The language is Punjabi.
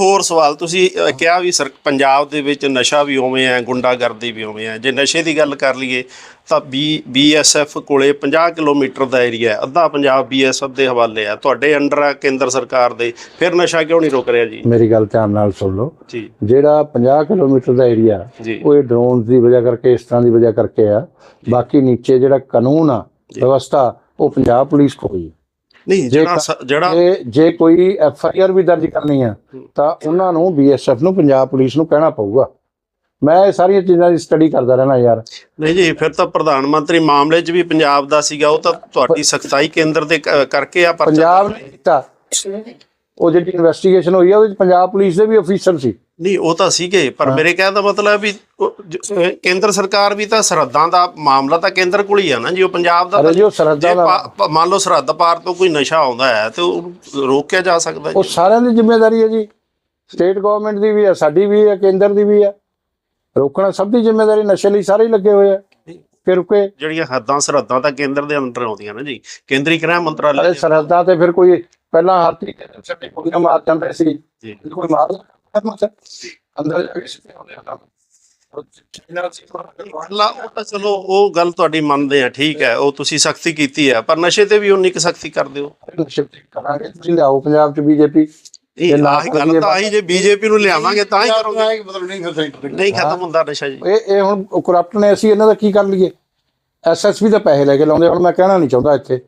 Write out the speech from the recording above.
ਹੋਰ ਸਵਾਲ ਤੁਸੀਂ ਅ, ਕਿਹਾ ਵੀ ਸਰ ਪੰਜਾਬ ਦੇ ਵਿੱਚ ਨਸ਼ਾ ਵੀ ਉਵੇਂ ਹੈ ਗੁੰਡਾਗਰਦੀ ਵੀ ਉਵੇਂ ਹੈ। ਜੇ ਨਸ਼ੇ ਦੀ ਗੱਲ ਕਰ ਲਈਏ ਤਾਂ ਬੀ ਬੀਐਸਐਫ ਕੋਲੇ 50 ਕਿਲੋਮੀਟਰ ਦਾ ਏਰੀਆ ਹੈ। ਅੱਧਾ ਪੰਜਾਬ ਬੀਐਸਐਫ ਦੇ ਹਵਾਲੇ ਹੈ। ਤੁਹਾਡੇ ਅੰਡਰ ਆ ਕੇਂਦਰ ਸਰਕਾਰ ਦੇ। ਫਿਰ ਨਸ਼ਾ ਕਿਉਂ ਨਹੀਂ ਰੁਕ ਰਿਹਾ ਜੀ? ਮੇਰੀ ਗੱਲ ਧਿਆਨ ਨਾਲ ਸੁਣ ਲਓ। ਜੀ। ਜਿਹੜਾ 50 ਕਿਲੋਮੀਟਰ ਦਾ ਏਰੀਆ ਜੀ। ਉਹ ਇਹ ਡਰੋਨਸ ਦੀ ਵਜ੍ਹਾ ਕਰਕੇ ਇਸ ਤਰ੍ਹਾਂ ਦੀ ਵਜ੍ਹਾ ਕਰਕੇ ਆ। ਬਾਕੀ ਨੀਚੇ ਜਿਹੜਾ ਕਾਨੂੰਨ ਆ ਵਿਵਸਥਾ ਉਹ ਪੰਜਾਬ ਪੁਲਿਸ ਕੋਲ ਹੀ ਹੈ। ਨਹੀਂ ਜਿਹੜਾ ਜਿਹੜਾ ਜੇ ਜੇ ਕੋਈ ਐਫ ਆਈ ਆਰ ਵੀ ਦਰਜ ਕਰਨੀ ਆ ਤਾਂ ਉਹਨਾਂ ਨੂੰ ਬੀਐਸਐਫ ਨੂੰ ਪੰਜਾਬ ਪੁਲਿਸ ਨੂੰ ਕਹਿਣਾ ਪਊਗਾ। ਮੈਂ ਇਹ ਸਾਰੀਆਂ ਚੀਜ਼ਾਂ ਦੀ ਸਟੱਡੀ ਕਰਦਾ ਰਹਿਣਾ ਯਾਰ। ਨਹੀਂ ਜੀ ਫਿਰ ਤਾਂ ਪ੍ਰਧਾਨ ਮੰਤਰੀ ਮਾਮਲੇ 'ਚ ਵੀ ਪੰਜਾਬ ਦਾ ਸੀਗਾ ਉਹ ਤਾਂ ਤੁਹਾਡੀ ਸਖਤਾਈ ਕੇਂਦਰ ਦੇ ਕਰਕੇ ਆ ਪਰਚਾ ਪੰਜਾਬ ਨੇ ਕੀਤਾ। ਉਹ ਜਿਹੜੀ ਇਨਵੈਸਟੀਗੇਸ਼ਨ ਹੋਈ ਆ ਉਹਦੇ ਵਿੱਚ ਪੰਜਾਬ ਪੁਲਿਸ ਦੇ ਵੀ ਅਫੀਸਰ ਸੀ। ਨਹੀਂ ਉਹ ਤਾਂ ਸੀਗੇ ਪਰ ਮੇਰੇ ਕਹਿਣ ਦਾ ਮਤਲਬ ਵੀ ਕੇਂਦਰ ਸਰਕਾਰ ਵੀ ਤਾਂ ਸਰਹੱਦਾਂ ਦਾ ਮਾਮਲਾ ਤਾਂ ਕੇਂਦਰ ਕੋਲ ਹੀ ਆ ਨਾ ਜੀ ਉਹ ਪੰਜਾਬ ਦਾ ਜੀ ਉਹ ਸਰਹੱਦਾਂ ਦਾ ਮੰਨ ਲਓ ਸਰਹੱਦ ਪਾਰ ਤੋਂ ਕੋਈ ਨਸ਼ਾ ਆਉਂਦਾ ਹੈ ਤੇ ਉਹ ਰੋਕਿਆ ਜਾ ਸਕਦਾ ਉਹ ਸਾਰਿਆਂ ਦੀ ਜ਼ਿੰਮੇਵਾਰੀ ਹੈ ਜੀ। ਸਟੇਟ ਗਵਰਨਮੈਂਟ ਦੀ ਵੀ ਹੈ ਸਾਡੀ ਵੀ ਹੈ ਕੇਂਦਰ ਦੀ ਵੀ ਹੈ। ਰੋਕਣਾ ਸਭ ਦੀ ਜ਼ਿੰਮੇਵਾਰੀ ਨਸ਼ੇ ਲਈ ਸਾਰੇ ਹੀ ਲੱਗੇ ਹੋਏ ਆ। ਫਿਰ ਰੁਕੇ ਜਿਹੜੀਆਂ ਹੱਦਾਂ ਸਰਹੱਦਾਂ ਤਾਂ ਕੇਂਦਰ ਦੇ ਅੰਦਰ ਆਉਂਦੀਆਂ ਨਾ ਜੀ ਕੇਂਦਰੀ ਗ੍ਰਹਿ ਮੰਤਰਾਲੇ ਸਰਹੱਦਾਂ ਤੇ ਫਿਰ ਕੋਈ ਪਹਿਲਾਂ ਹਾਥੀ ਛੱਡੇ ਕੁੜੀਆਂ ਮਾਰ ਜਾਂਦੇ ਸੀ। ਜੀ। ਕੋਈ ਮਾਰ ਅੰਦਰ ਜਾ ਕੇ ਸਿੱਧੇ ਹੁੰਦੇ ਆ ਲਾ ਉਹ ਤਾਂ ਚਲੋ ਉਹ ਗੱਲ ਤੁਹਾਡੀ ਮੰਨਦੇ ਆ ਠੀਕ ਹੈ ਉਹ ਤੁਸੀਂ ਸਖਤੀ ਕੀਤੀ ਹੈ ਪਰ ਨਸ਼ੇ ਤੇ ਵੀ ਉਨੀ ਕੁ ਸਖਤੀ ਕਰ ਦਿਓ ਨਸ਼ੇ ਤੇ ਕਰਾਂਗੇ ਤੁਸੀਂ ਲਿਆਓ ਪੰਜਾਬ ਚ ਬੀਜੇਪੀ। ਇਹ ਨਾ ਆਹੀ ਗੱਲ ਤਾਂ ਆਹੀ ਜੇ ਬੀਜੇਪੀ ਨੂੰ ਲਿਆਵਾਂਗੇ ਤਾਂ ਹੀ ਕਰੋਗੇ। ਮਤਲਬ ਨਹੀਂ ਖਤਮ ਨਹੀਂ ਖਤਮ ਹੁੰਦਾ ਨਸ਼ਾ ਜੀ। ਇਹ ਇਹ ਹੁਣ ਕਰਪਟ ਨੇ ਅਸੀਂ ਇਹਨਾਂ ਦਾ ਕੀ ਕਰ ਲਈਏ? ਐਸਐਸਪੀ ਦੇ ਪੈਸੇ ਲੈ ਕੇ ਲਾਉਂਦੇ ਹੁਣ ਮੈਂ ਕਹਿਣਾ ਨਹੀਂ ਚਾਹੁੰਦਾ ਇੱਥੇ।